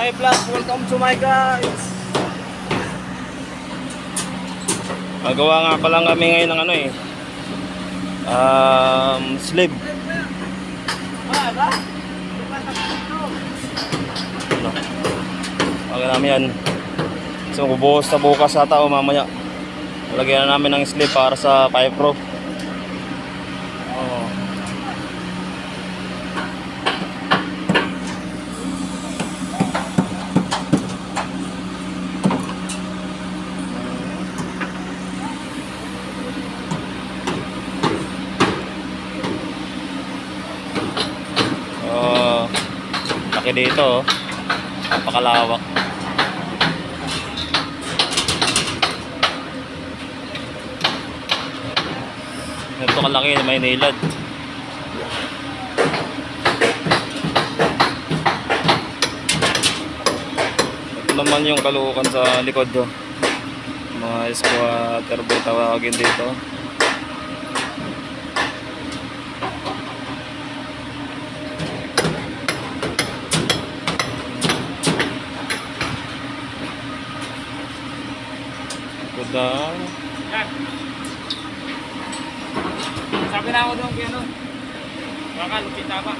Hi vlog, welcome to my guys. Magawa nga pa lang kami ngayon ng ano eh. Um, slip. Ano? Pag namin yan. So bubuhos na bukas ata o mamaya. Lagyan na namin ng slip para sa Pipe Pro. Oo. Oh, laki dito oh. Napakalawak. Ito kalaki may nilad. Ito naman yung kalukan sa likod do. Mga squatter ba tawagin dito. Kuda. Sabi na ako doon kay ano. Baka lupit tama.